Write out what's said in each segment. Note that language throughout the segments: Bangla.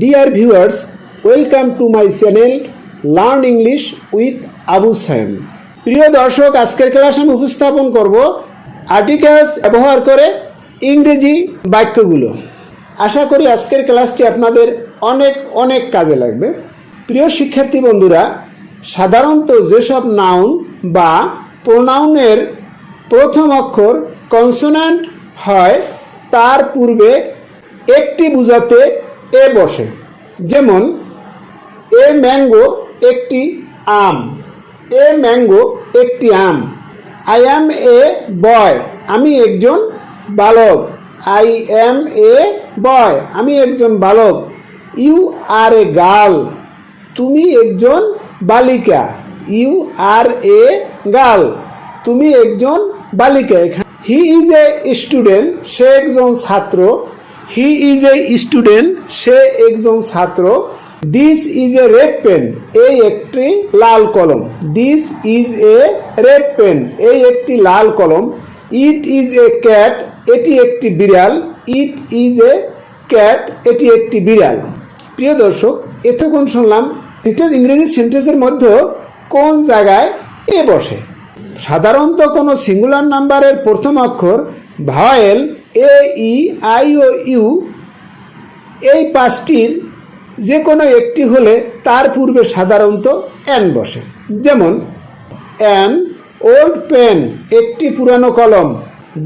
Dear viewers welcome to my channel learn English with Abu সাহেব প্রিয় দর্শক, আজকের ক্লাস আমি উপস্থাপন করব আর্টিকেলস ব্যবহার করে ইংরেজি বাক্যগুলো। আশা করি আজকের ক্লাসটি আপনাদের অনেক অনেক কাজে লাগবে। প্রিয় শিক্ষার্থী বন্ধুরা, সাধারণত যেসব নাউন বা প্রোনাউনের প্রথম অক্ষর কনসোনান্ট হয়, তার পূর্বে একটি বুঝাতে এ বসে। যেমন, এ ম্যাঙ্গো একটি আম, এ ম্যাঙ্গো একটি আম। আই অ্যাম এ বয় আমি একজন বালক। আই অ্যাম এ বয় আমি একজন বালক। ইউ আর এ গার্ল তুমি একজন বালিকা। ইউ আর এ গার্ল তুমি একজন বালিকা। হি ইজ এ স্টুডেন্ট সে একজন ছাত্র। হি ইজ এ স্টুডেন্ট সে একজন ছাত্র। This is a red pen এই একটি লাল কলম। This is a red pen এই একটি লাল কলম। ইট ইজ এ ক্যাট এটি একটি বিড়াল। ইট ইজ এ ক্যাট এটি একটি বিড়াল। প্রিয় দর্শক, এতক্ষণ শুনলাম ইংরেজি সেন্টেন্সের মধ্যে কোন জায়গায় এ বসে। সাধারণত কোনো সিঙ্গুলার নাম্বারের প্রথম অক্ষর vowel A E I O U এই পাঁচটির যে কোনো একটি হলে তার পূর্বে সাধারণত অ্যান বসে। যেমন অ্যান ওল্ড পেন একটি পুরানো কলম।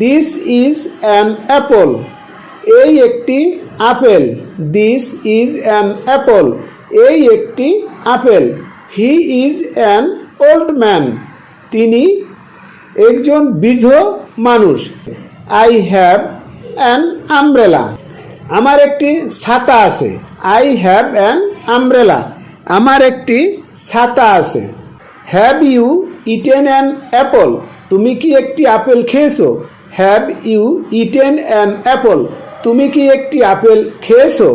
দিস ইজ অ্যান অ্যাপল এই একটি আপেল। দিস ইজ অ্যান অ্যাপল এই একটি apple. He is an old man তিনি একজন বৃদ্ধ মানুষ। আই হ্যাভ অ্যান আমব্রেলা আমার একটি ছাতা আছে। আই হ্যাভ অ্যান আমব্রেলা আমার একটি ছাতা আছে। Have you eaten an apple তুমি কি একটি আপেল খেয়েছো? Have you eaten an apple তুমি কি একটি আপেল খেয়েছো?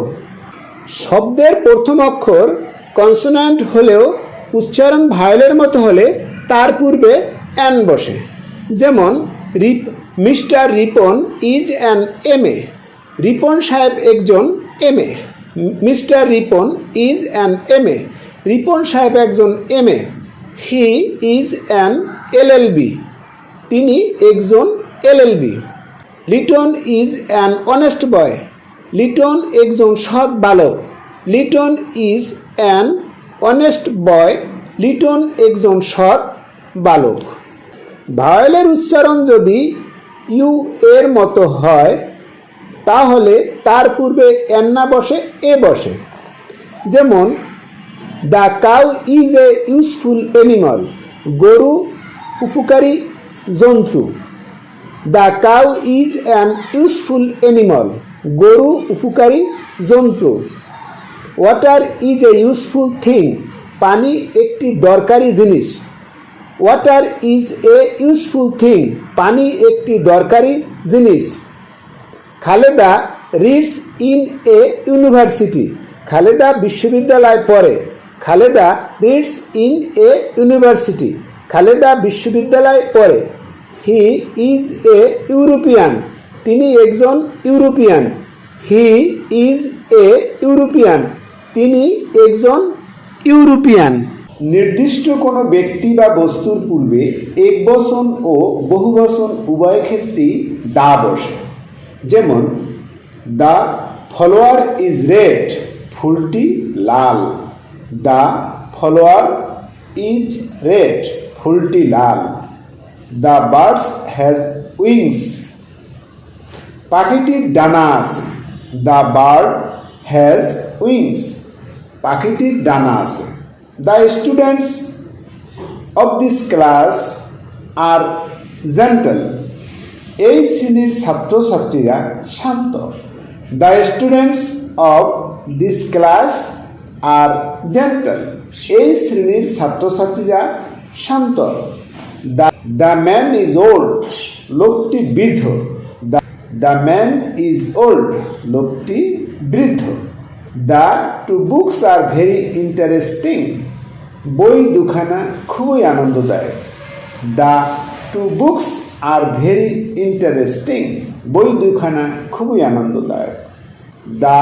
শব্দের প্রথম অক্ষর কনসোনান্ট হলেও উচ্চারণ ভায়োলের মতো হলে তার পূর্বে অ্যান বসে। যেমন রিপ, Mister Ripon is an M A Ripon সাহেব একজন M A Mister Ripon is an M A Ripon সাহেব একজন M A he is an L L B. তিনি একজন L L B. Liton is an honest boy. Liton একজন সৎ বালক। Liton is an honest boy. Liton একজন সৎ বালক। ভায়োলের উচ্চারণ যদি ইউ এর মতো হয়, তাহলে তার পূর্বে এন না বসে, এ বসে। যেমন, the cow is a useful animal, গরু, উপকারী জন্তু। The cow is an useful animal, গরু, উপকারী জন্তু। Water is a useful thing, পানি একটি দরকারি জিনিস। Water is a useful thing পানি একটি দরকারি জিনিস। Khaleda reads in a university. Khaleda বিশ্ববিদ্যালয় পড়ে। Khaleda reads in a university. Khaleda বিশ্ববিদ্যালয় পড়ে। He is a European. তিনি একজন European. He is a European. তিনি একজন ইউরোপিয়ান। নির্দিষ্ট কোনো ব্যক্তি বা বস্তুর পূর্বে এক বসন ও বহু বসন উভয় ক্ষেত্রেই দা বসে। যেমন দ্য ফলোয়ার ইজ রেড, ফুলটি লাল। দ্য ফলোয়ার ইজ রেড, ফুলটি লাল। The birds has wings. পাখিটির ডানা আছে। The bird has wings. পাখিটির ডানা আছে। The students of this class are gentle এই শ্রেণির ছাত্রছাত্রীরা শান্ত। The students of this class are gentle এই শ্রেণির ছাত্রছাত্রীরা শান্ত। দ্য ম্যান ইজ ওল্ড লোকটি বৃদ্ধ। দ্য ম্যান ইজ ওল্ড লোকটি বৃদ্ধ। The two books are very interesting বই দুখানা খুবই আনন্দদায়ক। The two books are very interesting বই দুখানা খুবই আনন্দদায়ক। দ্য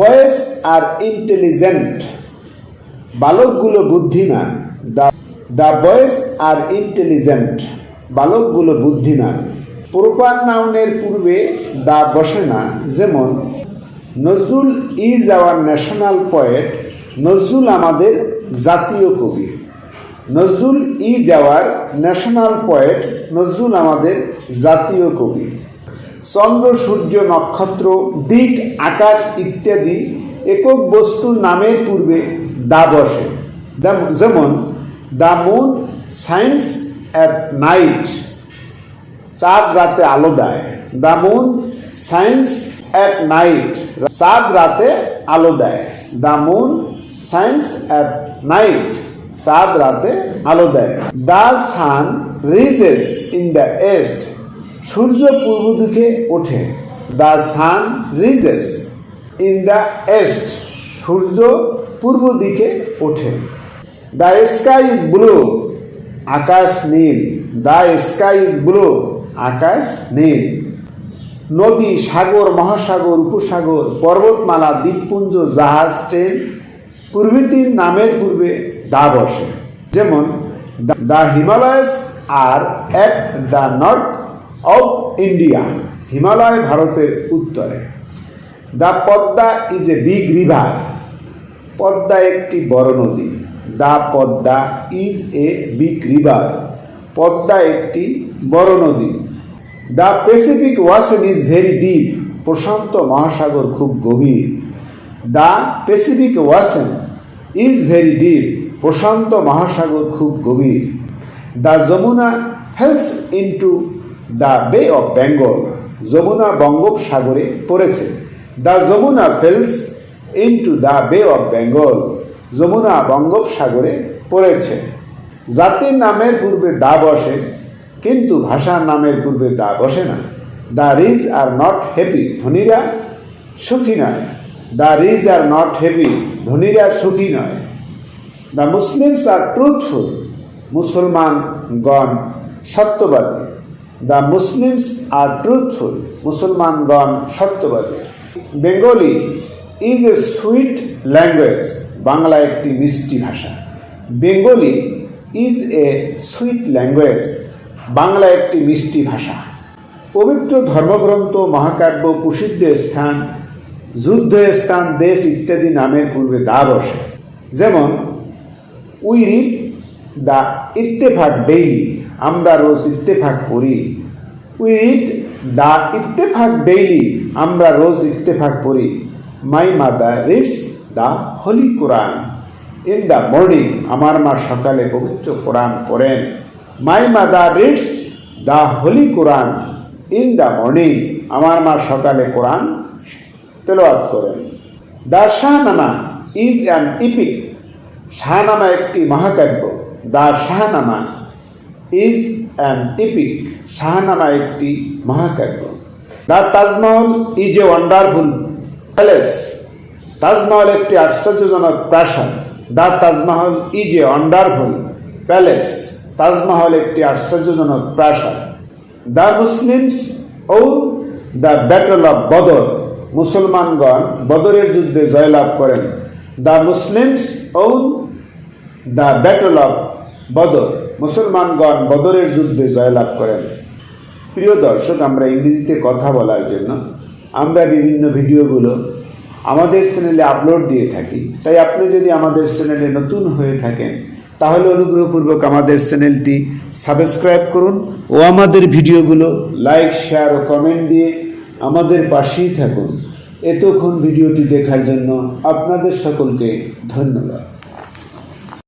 বয়েস আর ইন্টেলিজেন্ট বালকগুলো বুদ্ধিমান। The the boys are intelligent বালকগুলো বুদ্ধিমান। প্রপার নাউনের পূর্বে দা বসে না, যেমন Nazrul is our national poet Nazrul আমাদের জাতীয় কবি। Nazrul is our national poet Nazrul আমাদের জাতীয় কবি। চন্দ্র, সূর্য, নক্ষত্র, দিক, আকাশ ইত্যাদি একক বস্তুর নামের পূর্বে দা বসে। যেমন the moon shines at night চাঁদ রাতে আলো দেয়। The moon shines at night চাঁদ রাতে আলো দেয়। The moon shines at night চাঁদ রাতে আলো দেয়। The sun rises in the east. সূর্য পূর্ব দিকে ওঠে। The sun rises in the east. সূর্য পূর্ব দিকে ওঠে। The sky is blue. Akash Neil. The sky is blue. আকাশ নীল। নদী, সাগর, মহাসাগর, উপসাগর, পর্বতমালা, দ্বীপপুঞ্জ, জাহাজ, ট্রেন, প্রভৃতির নামের পূর্বে দা বসে। যেমন the Himalayas are at the north of India, Himalaya ভারতের উত্তরে। The Padma is a big river. Padma একটি বড় নদী। The Padma is a big river. Padma একটি বড় নদী। The Pacific ocean is very deep প্রশান্ত মহাসাগর খুব গভীর। The Pacific ocean is very deep প্রশান্ত মহাসাগর খুব গভীর। The Jamuna falls into the Bay of Bengal Jamuna বঙ্গোপসাগরে পড়েছে। The Jamuna falls into the Bay of Bengal Jamuna বঙ্গোপসাগরে পড়েছে। জাতির নামের পূর্বে দা বসে কিন্তু ভাষার নামের পূর্বে দা বসে না। The rich are not happy ধনীরা সুখী নয়। The rich are not happy ধনীরা সুখী নয়। দ্য মুসলিমস আর ট্রুথফুল মুসলমানগণ সত্যবাদী। দ্য মুসলিমস আর ট্রুথফুল মুসলমানগণ সত্যবাদী। Bengali is a sweet language Bangla একটি মিষ্টি ভাষা। Bengali is a sweet language Bangla একটি মিষ্টি ভাষা। পবিত্র ধর্মগ্রন্থ, মহাকাব্য, প্রসিদ্ধ স্থান, যুদ্ধ স্থান, দেশ ইত্যাদি নামের পূর্বে দা বসে। যেমন we read the Ittefaq daily আমরা রোজ ইত্তেফাক পড়ি। We read the Ittefaq daily আমরা রোজ ইত্তেফাক পড়ি। My mother reads the holy Quran. In the morning, আমার মা সকালে পবিত্র কোরআন পড়েন। My mother reads the holy Quran in the morning আমার মা সকালে কোরআন তেলাওয়াত করেন। The Shahnameh is an epic Shahnameh একটি মহাকাব্য। The Shahnameh is an epic Shahnameh একটি মহাকাব্য। The Taj Mahal is a wonderful palace Taj Mahal একটি আশ্চর্যজনক প্রাসাদ। The Taj Mahal is a wonderful palace Taj Mahal একটি আশ্চর্যজনক প্রাসাদ। The Muslims won the battle of Badr. মুসলমানগণ বদরের যুদ্ধে জয়লাভ করেন। The Muslims won the battle of Badr. মুসলমানগণ বদরের যুদ্ধে জয়লাভ করেন। প্রিয় দর্শক, আমরা ইংরেজিতে কথা বলার জন্য আমরা বিভিন্ন ভিডিওগুলো আমাদের চ্যানেলে আপলোড দিয়ে থাকি। তাই আপনি যদি আমাদের চ্যানেলে নতুন হয়ে থাকেন তাহলে অনুগ্রহপূর্বক আমাদের চ্যানেলটি সাবস্ক্রাইব করুন ও আমাদের ভিডিওগুলো লাইক, শেয়ার ও কমেন্ট দিয়ে আমাদের পাশেই থাকুন। এতক্ষণ ভিডিওটি দেখার জন্য আপনাদের সকলকে ধন্যবাদ।